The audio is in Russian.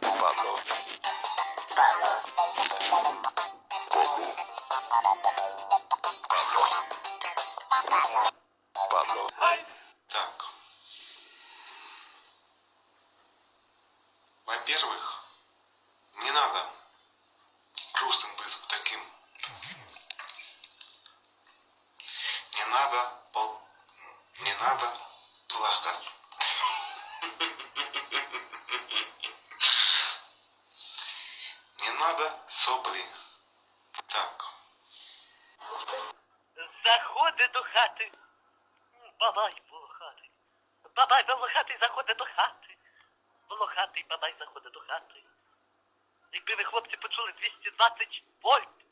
Пабло. Богу. Пабло. Пабло. Так. Во-первых, не надо грустным быть таким. Не надо пол... Не надо плакать. Не надо сопли. Так. Заходить до хати. Бабай волохатий. Бабай волохатий заходить до хати. Волохатий бабай заходить до хати. Якби ви, хлопці, почули 220 вольт.